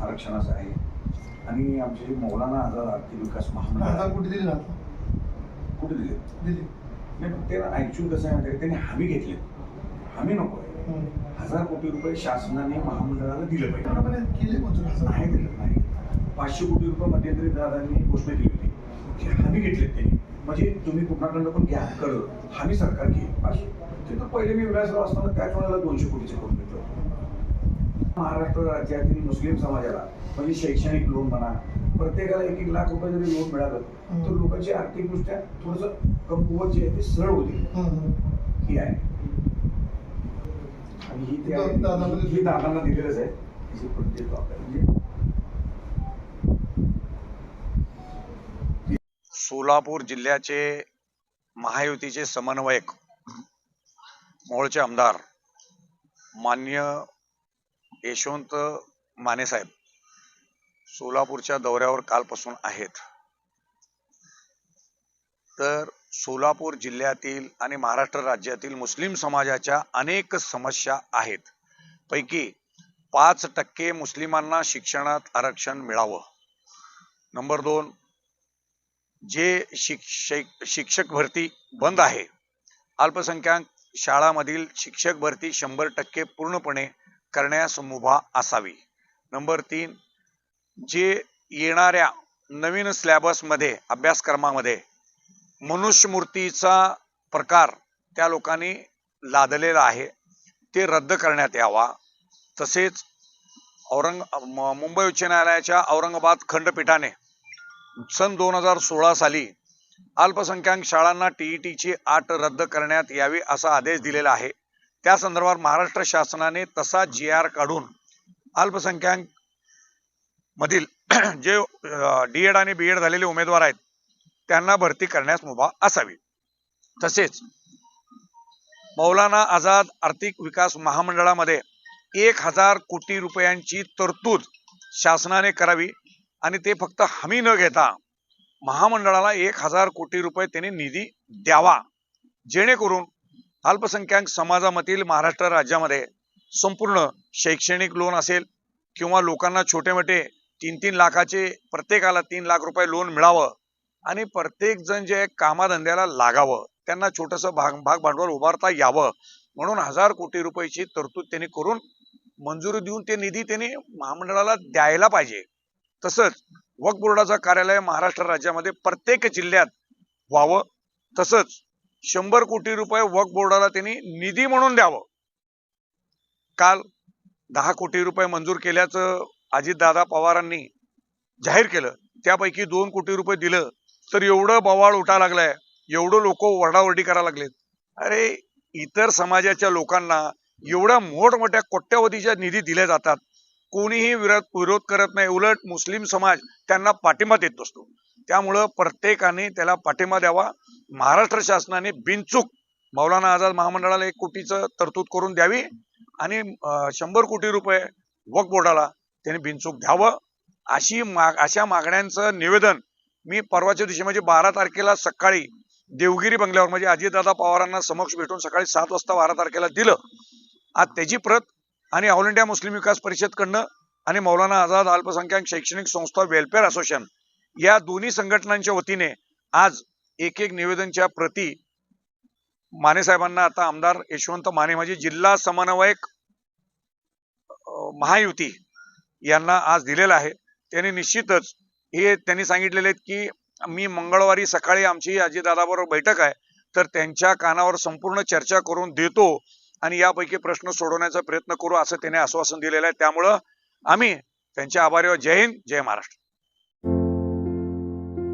आरक्षणाचं आहे. आणि आमचे जे मौलाना आझाद आर्थिक विकास महामंडळ कोटी दिली कुठे दिले? दिली. नाही ते ऍक्च्युअल कसं आहे माहिती आहे? त्यांनी हमी घेतली. हमी नको आहे. हजार कोटी रुपये शासनाने महामंडळाला दिले पाहिजे. नाही दिलं नाही. पाचशे कोटी रुपये मध्यंतरी दादांनी घोषणा केली होती. की हमी घेतलेत त्यांनी. म्हणजे तुम्ही कुठणाकडनं पण घ्या कर हमी सरकार घेईल पाचशे. ते तर पहिले मी विलासराव असताना त्याच वेळेला दोनशे कोटीचे करून घेतलं? महाराष्ट्र राज्यातील मुस्लिम समाजाला म्हणजे शैक्षणिक लोन म्हणा प्रत्येकाला एक एक लाख रुपये जरी लोन मिळालं तर लोकांची आर्थिकदृष्ट्या थोडस कमकुवत जे आहे ते सरळ हम्म. ही आहे. आणि ही ते आहे- दादामध्ये- ही दादांना दिलेलंच आहे. आपल्याला म्हणजे सोलापूर जिल्ह्याचे महायुतीचे समन्वयक मोहोळचे आमदार मान्य यशवंत मानेसाहेब सोलापूरच्या दौऱ्यावर कालपासून आहेत. तर सोलापूर जिल्ह्यातील आणि महाराष्ट्र राज्यातील मुस्लिम समाजाच्या अनेक समस्या आहेत. पैकी पाच टक्के मुस्लिमांना शिक्षणात आरक्षण मिळावं. नंबर दोन जे शिक्षक शिक्षक भरती बंद आहे अल्पसंख्याक शाळामधील शिक्षक भरती शंभर टक्के पूर्णपणे करण्यास मुभा असावी. नंबर तीन जे येणाऱ्या नवीन स्लॅबसमध्ये अभ्यासक्रमामध्ये मनुष्यमूर्तीचा प्रकार त्या लोकांनी लादलेला आहे ते रद्द करण्यात यावा. तसेच औरंग म- मुंबई उच्च न्यायालयाच्या औरंगाबाद खंडपीठाने सन दोन हजार सोळा साली अल्पसंख्याक शाळांना टीईटीची आट रद्द करण्यात यावी असा आदेश दिलेला आहे. त्या संदर्भात महाराष्ट्र शासनाने तसा जी आर काढून अल्पसंख्याक मधील जे डी एड आणि बी एड झालेले उमेदवार आहेत त्यांना भरती करण्यास मुभा असावी. तसेच मौलाना आझाद आर्थिक विकास महामंडळामध्ये एक हजार कोटी रुपयांची तरतूद शासनाने करावी आणि ते फक्त हमी न घेता महामंडळाला एक हजार कोटी रुपये त्यांनी निधी द्यावा जेणेकरून अल्पसंख्याक समाजामधील महाराष्ट्र राज्यामध्ये संपूर्ण शैक्षणिक लोन असेल किंवा लोकांना छोटे मोठे तीन तीन लाखाचे प्रत्येकाला तीन लाख रुपये लोन मिळावं आणि प्रत्येक जण जे कामाधंद्याला लागावं त्यांना छोटंसं भाग भाग भांडवल उभारता यावं म्हणून हजार कोटी रुपयाची तरतूद त्यांनी करून मंजुरी देऊन ते निधी त्यांनी महामंडळाला द्यायला पाहिजे. तसंच वक्फ बोर्डाचं कार्यालय महाराष्ट्र राज्यामध्ये प्रत्येक जिल्ह्यात व्हावं. तसंच शंभर कोटी रुपये वक्फ बोर्डाला त्यांनी निधी म्हणून द्यावं. काल दहा कोटी रुपये मंजूर केल्याचं अजितदादा पवारांनी जाहीर केलं. त्यापैकी दोन कोटी रुपये दिलं. तर एवढं बवाळ उठा लागलाय. एवढं लोक वरडावरडी करायला लागलेत. अरे इतर समाजाच्या लोकांना एवढ्या मोठमोठ्या कोट्यावधीच्या निधी दिल्या जातात. कोणीही विरोध विरोध करत नाही. उलट मुस्लिम समाज त्यांना पाठिंबा देत असतो त्यामुळं प्रत्येकाने त्याला पाठिंबा द्यावा. महाराष्ट्र शासनाने बिनचूक मौलाना आझाद महामंडळाला एक कोटीचं तरतूद करून द्यावी आणि शंभर कोटी रुपये वक बोर्डाला त्यांनी बिनचूक द्यावं. अशी माग अशा मागण्यांचं निवेदन मी परवाच्या दिवशी म्हणजे बारा तारखेला सकाळी देवगिरी बंगल्यावर म्हणजे अजितदादा पवारांना समक्ष भेटून सकाळी सात वाजता बारा तारखेला दिलं. आज त्याची प्रत आणि ऑल इंडिया मुस्लिम विकास परिषदकडनं आणि मौलाना आझाद अल्पसंख्याक शैक्षणिक संस्था वेलफेअर असोसिएशन या दोन्ही संघटनांच्या वतीने आज एक एक निवेदनच्या प्रती माने साहेबांना आता आमदार यशवंत माने म्हणजे जिल्हा समन्वयक महायुती यांना आज दिलेला आहे. त्यांनी निश्चितच हे त्यांनी सांगितलेले आहेत की मी मंगळवारी सकाळी आमची अजितदादाबरोबर बैठक आहे तर त्यांच्या कानावर संपूर्ण चर्चा करून देतो आणि यापैकी प्रश्न सोडवण्याचा प्रयत्न करू असं त्याने आश्वासन दिलेलं आहे. त्यामुळं आम्ही त्यांच्या आभारी जय हिंद जय महाराष्ट्र.